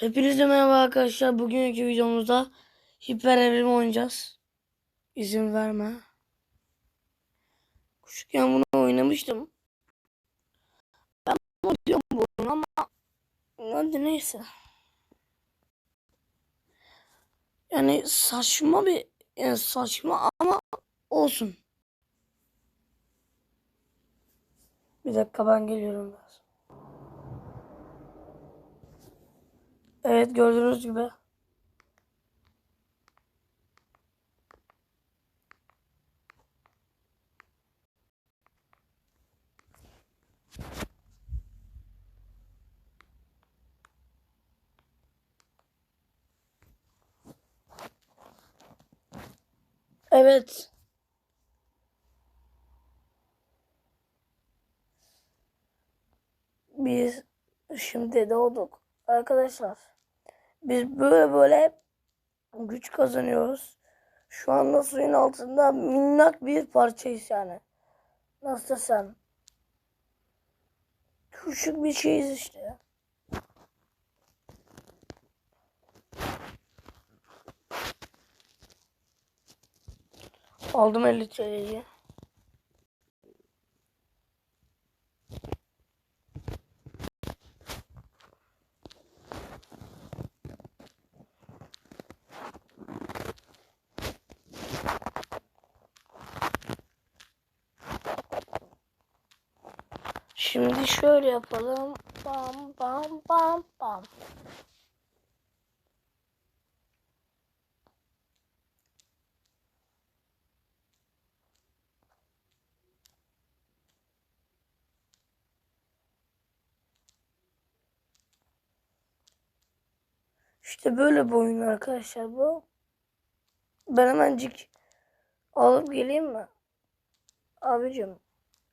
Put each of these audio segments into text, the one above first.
Hepinize merhaba arkadaşlar. Bugünkü videomuzda hiper evrim oynayacağız. İzin verme. Küçükken bunu oynamıştım. Ben bunu diyorum bunu ama hadi neyse. Yani saçma bir yani saçma ama olsun. Bir dakika ben geliyorum biraz. Evet gördüğünüz gibi. Evet. Biz şimdi doğduk arkadaşlar. Biz böyle böyle güç kazanıyoruz. Şu anda suyun altında minnak bir parçayız yani. Nasıl desem. Küçük bir şeyiz işte. Aldım 50 TL'yi. Şimdi şöyle yapalım. Bam bam bam bam. İşte böyle bir oyun arkadaşlar bu. Ben hemencik alıp geleyim mi? Abicim.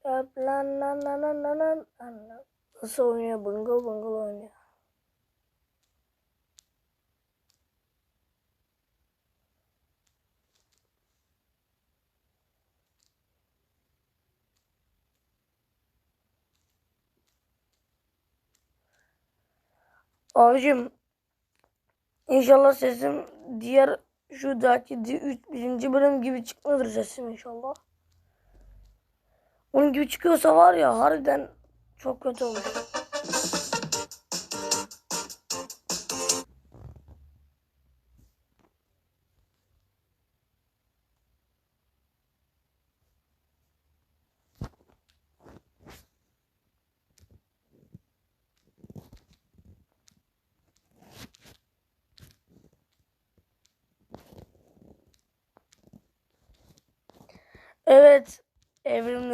Lan lan lan lan lan lan lan. Nasıl oynuyor? Bıngıl bıngıl oynuyor. Abicim inşallah sesim diğer şu daki di- üç- birinci bölüm gibi çıkmadır sesim inşallah. Onun gibi çıkıyorsa var ya harbiden çok kötü olur.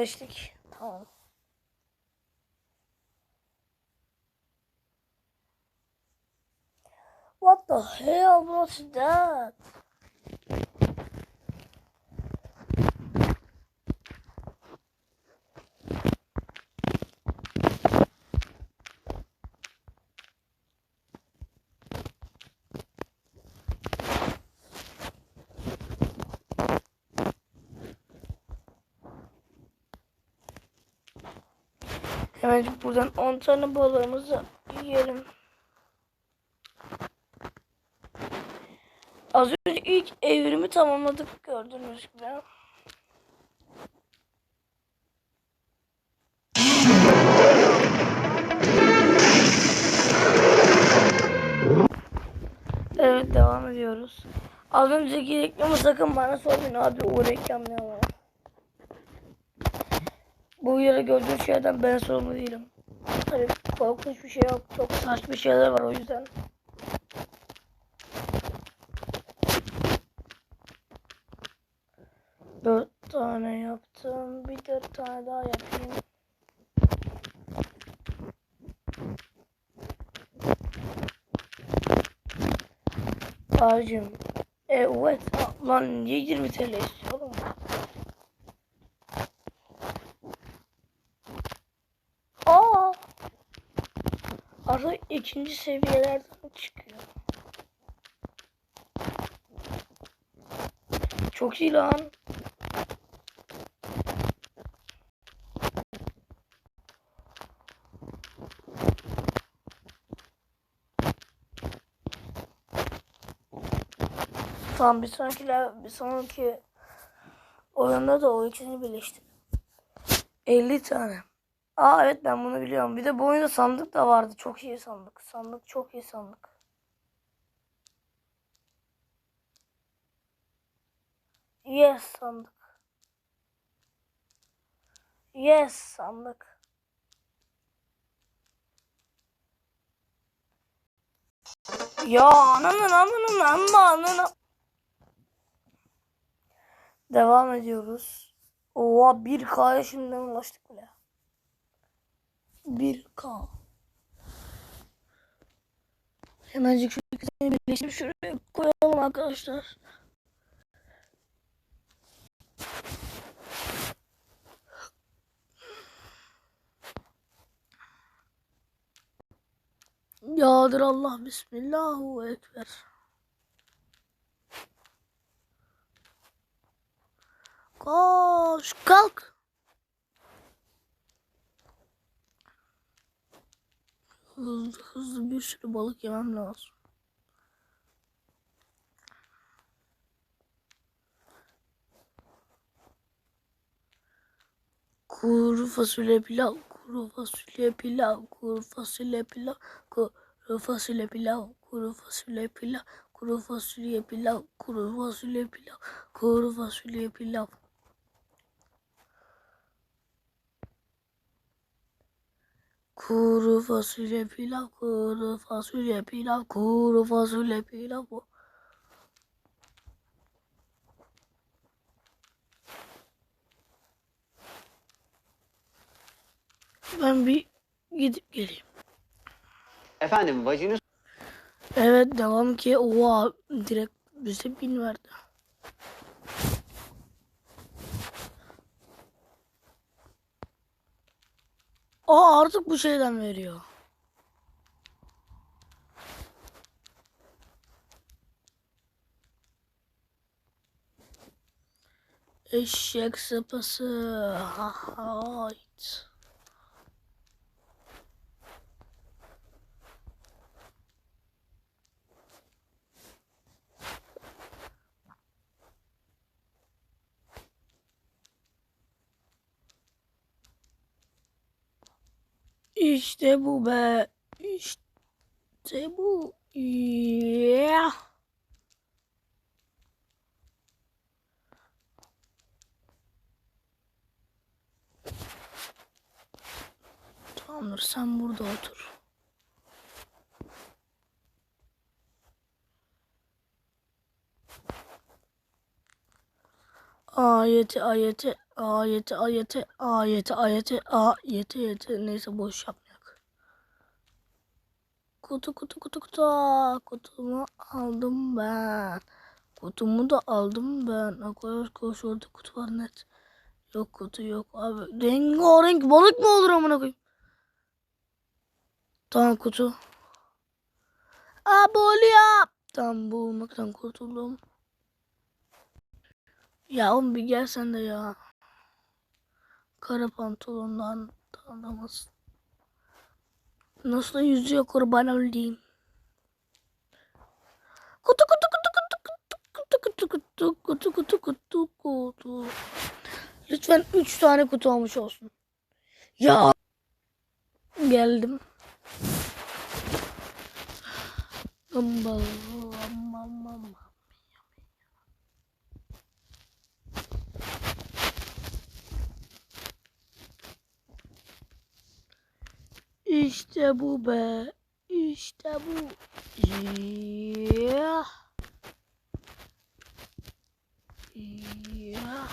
Evrimleştik. Tamam. What the hell was that? Hemen buradan 10 tane balığımızı yiyelim. Az önce ilk evrimi tamamladık gördüğünüz gibi. Evet devam ediyoruz. Az önceki reklamı sakın bana sormayın abi o reklam ne ama. Bu yere gördüğün şeyden ben sorumlu değilim. Hani korkunç bir şey yok. Çok saçma şeyler var o yüzden. Dört tane yaptım. Bir dört tane daha yapayım. Abicim. Evet. Lan niye 20 TL istiyorum? arı ikinci seviyelerden çıkıyor. Çok iyi lan. Tamam bir sonraki bir sonraki oyunda da o ikisini birleştir. 50 tane. Aa evet ben bunu biliyorum. Bir de bu oyunda sandık da vardı. Çok iyi sandık. Sandık çok iyi sandık. Yes sandık. Yes sandık. Ya ananın amının amma ananı. Devam ediyoruz. Oha 1K'ya şimdiden ulaştık bile. 1K. Hemencik şu ikisini birleştirip şuraya koyalım arkadaşlar. Yağdır Allah Bismillahu Ekber. Koş kalk. Hızlı hızlı bir sürü balık yemem lazım. Kuru fasulye pilav, kuru fasulye pilav, kuru fasulye pilav, kuru fasulye pilav, kuru fasulye pilav, kuru fasulye pilav, kuru fasulye pilav, kuru fasulye pilav. Kuru fasulye pilav, kuru fasulye pilav, kuru fasulye pilav. Ben bir gidip geleyim. Efendim vajinus Evet devam ki oha direkt bize bin verdi. Aa artık bu şeyden veriyor. Eşek sıpası. Ha, hayt. İşte bu be. İşte bu. Yeah. Tamamdır sen burada otur. Ayeti ayeti ayeti ayeti ayeti ayeti ayeti ayeti neyse boş yapmayak. Kutu kutu kutu kutu kutumu aldım ben. Kutumu da aldım ben. Koş koş orada kutu var net. Yok kutu yok abi. Rengarenk balık mı olur amına koyayım? Tamam kutu. Abone yap. Tamam bulmaktan kurtuldum. Ya oğlum bir gel sen de ya. Kara pantolondan tanımaz. Nasıl yüzüyor kurban olayım. Kutu kutu kutu kutu kutu kutu kutu kutu kutu kutu kutu. Lütfen 3 tane kutu olmuş olsun. Ya geldim. Amba, amba, amba, İşte bu be. İşte bu. Yeah. Yeah.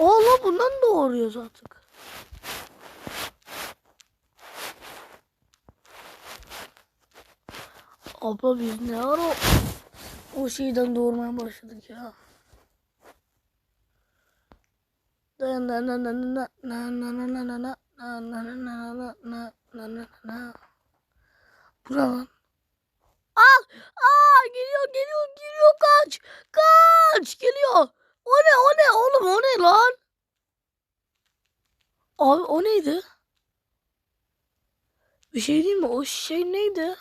Allah bundan doğuruyoruz artık. Abla biz ne ara o şeyden doğurmaya başladık ya. Na na na na na na na na na na na na na na na na na na na na Bu ne lan? Al! Aa geliyor geliyor geliyor kaç! Kaç! Geliyor! O ne o ne oğlum o ne lan? Abi o neydi? Bir şey değil mi? O şey neydi?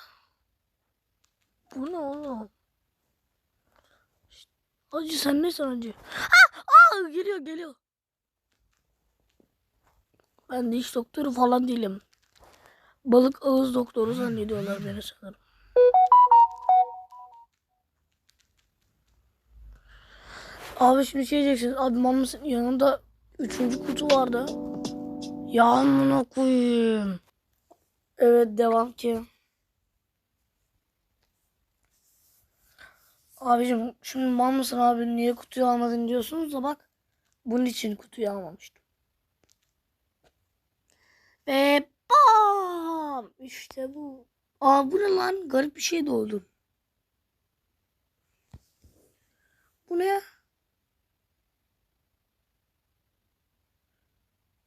Bu ne oğlum? Acı sen ne acı? Ah! Ah! Geliyor geliyor. Ben diş doktoru falan değilim. Balık ağız doktoru zannediyorlar beni sanırım. Abi şimdi şey diyeceksiniz. Abi mamısın yanında üçüncü kutu vardı. Ya amına koyayım. Evet devam ki. Abicim şimdi mal mısın abi niye kutuyu almadın diyorsunuz da bak. Bunun için kutuyu almamıştım. Ve bam! İşte bu. Aa bu ne lan? Garip bir şey doğdu. Bu ne?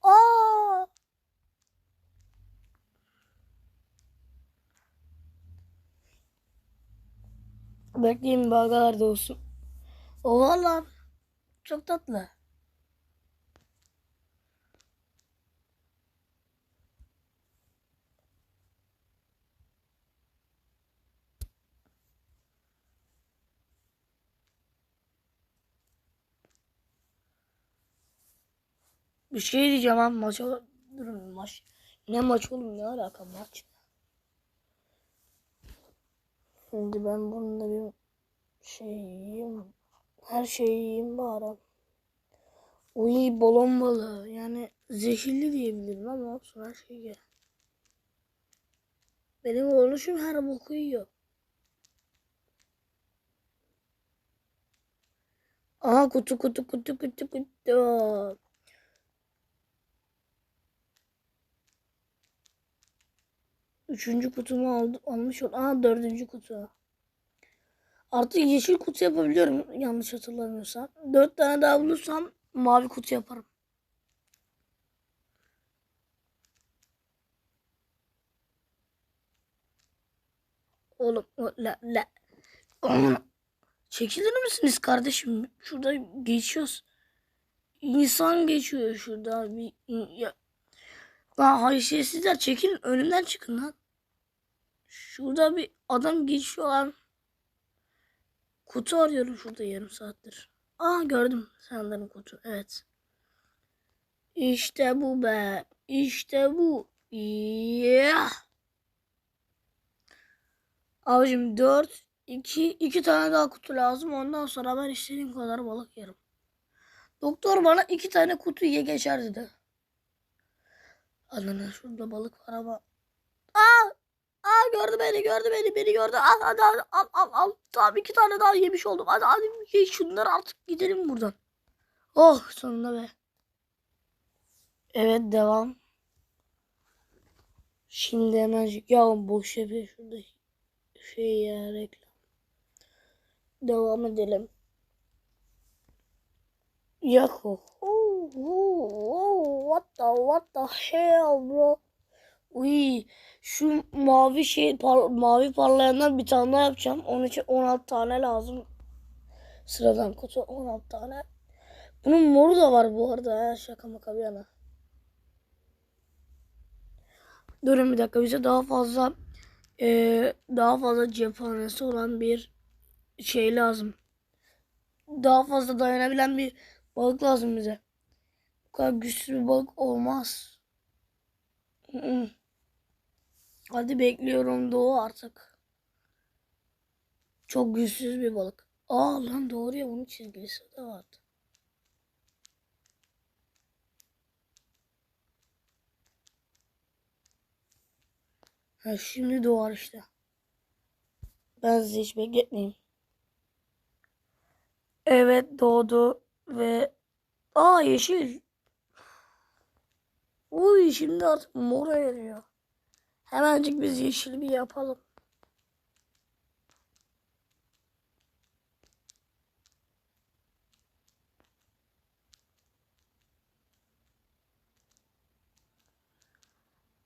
Aa! Bekleyin bagalar da olsun. O valla çok tatlı. Bir şey diyeceğim abi maça durun maç. Ne maç oğlum ne alaka maç? Şimdi ben bununla bir şey yiyeyim. Her şeyi yiyeyim bari. Uy balon balığı. Yani zehirli diyebilirim ama her şey ye. Benim oğluşum her boku yiyor. Aha kutu kutu kutu kutu kutu. Üçüncü kutumu aldı, almış ol. Aa dördüncü kutu. Artık yeşil kutu yapabiliyorum yanlış hatırlamıyorsam. Dört tane daha bulursam mavi kutu yaparım. Oğlum la la. Aman. Çekilir misiniz kardeşim? Şurada geçiyoruz. İnsan geçiyor şurada. Bir, ya. Lan haysiyetsizler çekilin önümden çıkın lan. Şurada bir adam geçiyor lan. Kutu arıyorum şurada yarım saattir. Aa gördüm sanırım kutu. Evet. İşte bu be. İşte bu. Yeah. Abicim 4 2 2 tane daha kutu lazım. Ondan sonra ben istediğim kadar balık yerim. Doktor bana iki tane kutu ye geçer dedi. Ananı şurada balık var ama. Aa! Aa gördü beni gördü beni beni gördü. Al hadi hadi al al al. Tamam iki tane daha yemiş oldum. Hadi hadi ye şunları artık gidelim buradan. Oh sonunda be. Evet devam. Şimdi hemen ya boş yapıyor şurada şey ya reklam. Devam edelim. Yahu. Oh, what the what the hell bro? Uy, şu mavi şey par- mavi parlayandan bir tane daha yapacağım. Onun için 16 tane lazım. Sıradan kutu 16 tane. Bunun moru da var bu arada. Ha, şaka maka bir yana. Durun bir dakika bize daha fazla eee, daha fazla cephanesi olan bir şey lazım. Daha fazla dayanabilen bir balık lazım bize. Kadar güçsüz bir balık olmaz. Hadi bekliyorum doğu artık. Çok güçsüz bir balık. Aa lan doğru ya bunun çizgisi de vardı. Ha, şimdi doğar işte. Ben sizi hiç bekletmeyeyim. Evet doğdu ve aa yeşil. Uy şimdi artık mora eriyor. Hemencik biz yeşil bir yapalım.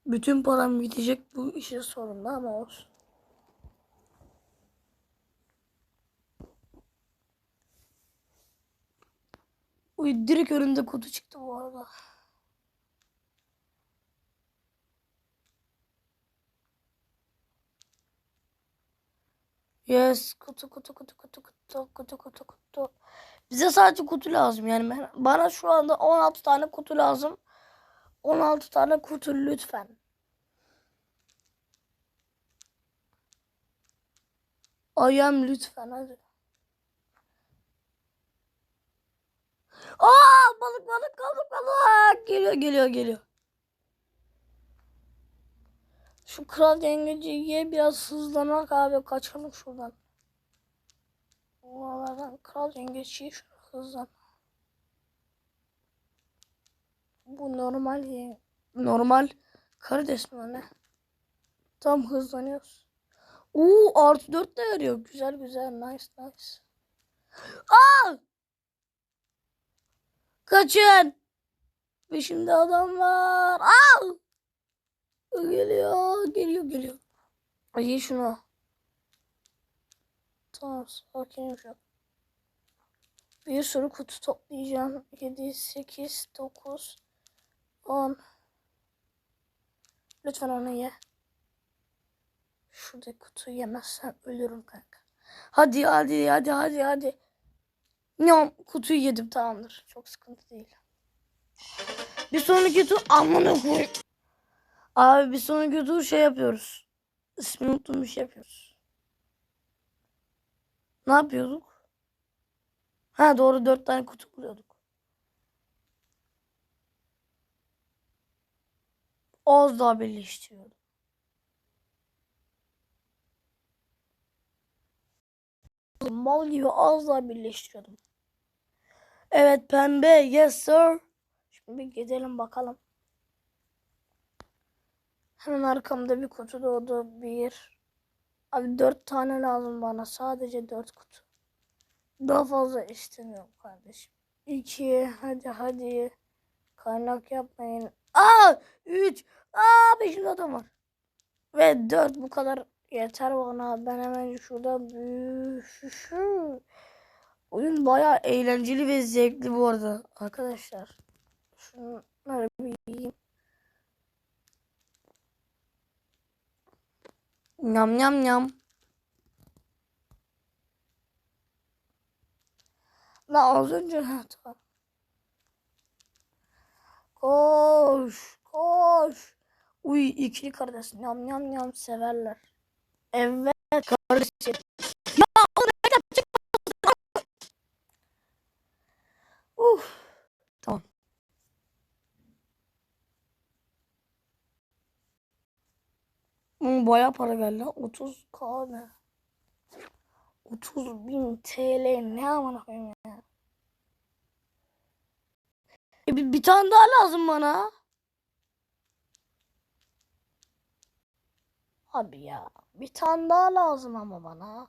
Bütün param bitecek bu işin sonunda ama olsun. Uy direkt önümde kutu çıktı bu arada. Yes. Kutu kutu kutu kutu kutu kutu kutu kutu. Bize sadece kutu lazım yani. Ben, bana şu anda 16 tane kutu lazım. 16 tane kutu lütfen. Ayağım lütfen hadi. Aa balık balık balık balık geliyor geliyor geliyor. Şu kral yengeciye biraz hızlanak abi kaçalım şuradan. Oralardan kral yengeciye şöyle hızlan. Bu normal ye normal karides mi ne? Tam hızlanıyoruz. Oo artı dört de veriyor. Güzel güzel nice nice. Aa! Kaçın. Peşimde adam var. Aa! Geliyor, geliyor, geliyor. Ay şunu. Tamam, şu an. Bir sürü kutu toplayacağım. 7, 8, 9, 10. Lütfen onu ye. Şurada kutuyu yemezsen ölürüm kanka. Hadi hadi hadi hadi hadi. Nyam kutuyu yedim tamamdır. Çok sıkıntı değil. Bir sonraki tur amına koyayım. Abi bir sonraki tur şey yapıyoruz. İsmini unuttum bir şey yapıyoruz. Ne yapıyorduk? Ha doğru dört tane kutu buluyorduk. Az daha birleştiriyordum. Mal gibi az daha birleştiriyordum. Evet pembe yes sir. Şimdi bir gidelim bakalım. Hemen arkamda bir kutu doğdu. Bir. Abi dört tane lazım bana. Sadece dört kutu. Daha fazla istemiyorum kardeşim. İki. Hadi hadi. Kaynak yapmayın. Aa! Üç. Aa! Beşinci adam var. Ve dört bu kadar yeter bana. Ben hemen şurada büyüşüşüm. Oyun bayağı eğlenceli ve zevkli bu arada arkadaşlar. Şunları bir yiyeyim. Nyam nyam nyam. La az önce. Koş, koş. Uy ikili kardeş nyam nyam nyam severler. Evet kardeşim. Ya o nereden çıkmasın? Uf. Tamam. Hmm, Baya para geldi. 30 k ne? 30 bin TL ne amına koyayım ya. E, bir, bir tane daha lazım bana. Abi ya. Bir tane daha lazım ama bana.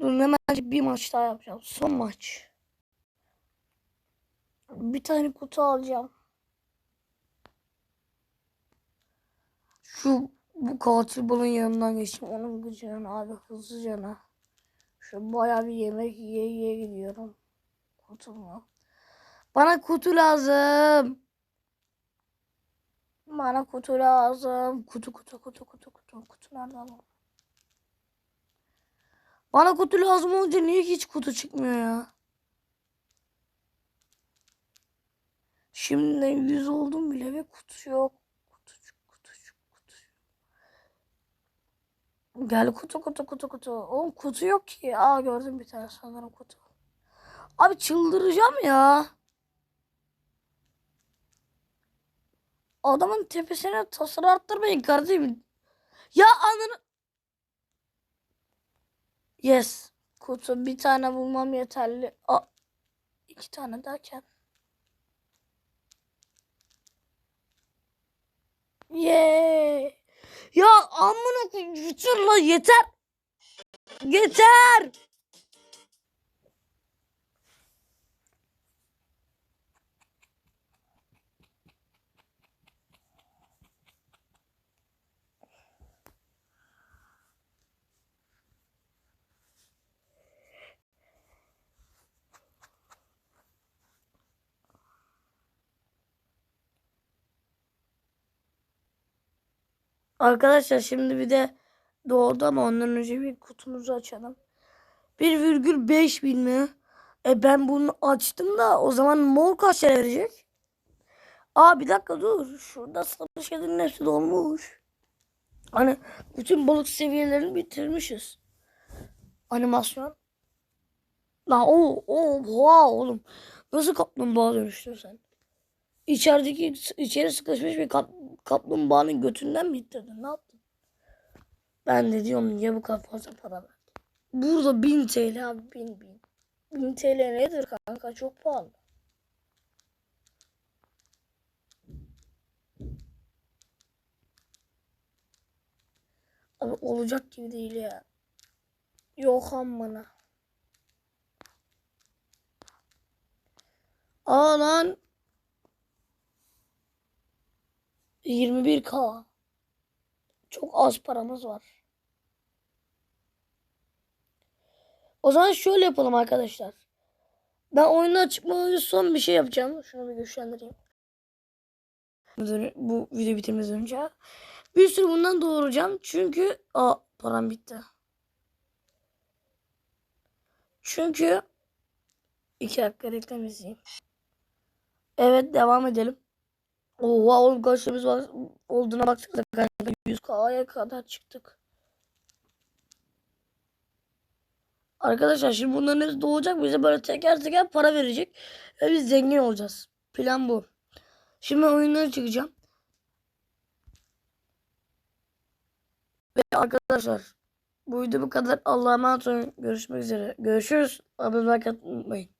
Dur hemen bir maç daha yapacağım. Son maç. Bir tane kutu alacağım. Şu bu katil balın yanından geçtim. Onun gıcığına abi hızlıcana. Şu bayağı bir yemek yiye yiye gidiyorum. Kutu mu? Bana kutu lazım. Bana kutu lazım. Kutu kutu kutu kutu kutu. Kutu nerede ama? Bana kutu lazım olunca niye hiç kutu çıkmıyor ya? Şimdiden yüz oldum bile ve kutu yok. Gel kutu kutu kutu kutu. Oğlum kutu yok ki. Aa gördüm bir tane sanırım kutu. Abi çıldıracağım ya. Adamın tepesine tasarı arttırmayın kardeşim. Ya ananı. Yes. Kutu bir tane bulmam yeterli. Aa, iki tane derken. Yeah. Ya amına koyayım yeter yeter. Arkadaşlar şimdi bir de doğdu ama ondan önce bir kutumuzu açalım. 1,5 bin mi? E ben bunu açtım da o zaman mor kaç lira verecek? Aa bir dakika dur. Şurada satış kedinin hepsi dolmuş. Hani bütün balık seviyelerini bitirmişiz. Animasyon. Lan o o oha oğlum. Nasıl kaplumbağa dönüştün sen? İçerideki içeri sıkışmış bir kap, kaplumbağanın götünden mi ittirdin? Ne yaptın? Ben de diyorum niye bu kadar fazla para verdin? Burada 1000 TL abi 1000 bin. 1000 TL nedir kanka? Çok pahalı. Abi olacak gibi değil ya. Yok amına. Aa lan. 21k. Çok az paramız var. O zaman şöyle yapalım arkadaşlar. Ben oyundan çıkmadan önce son bir şey yapacağım. Şunu bir güçlendireyim. Bu video bitirmeden önce. Bir sürü bundan doğuracağım. Çünkü aa param bitti. Çünkü iki dakika reklam izleyeyim. Evet devam edelim. Oha oğlum kaç liramız var olduğuna baktık da kanka 100k'ya kadar çıktık. Arkadaşlar şimdi bunların hepsi doğacak bize böyle teker teker para verecek ve biz zengin olacağız. Plan bu. Şimdi oyunlara çıkacağım. Ve arkadaşlar bu video bu kadar. Allah'a emanet olun. Görüşmek üzere. Görüşürüz. Abone olmayı unutmayın.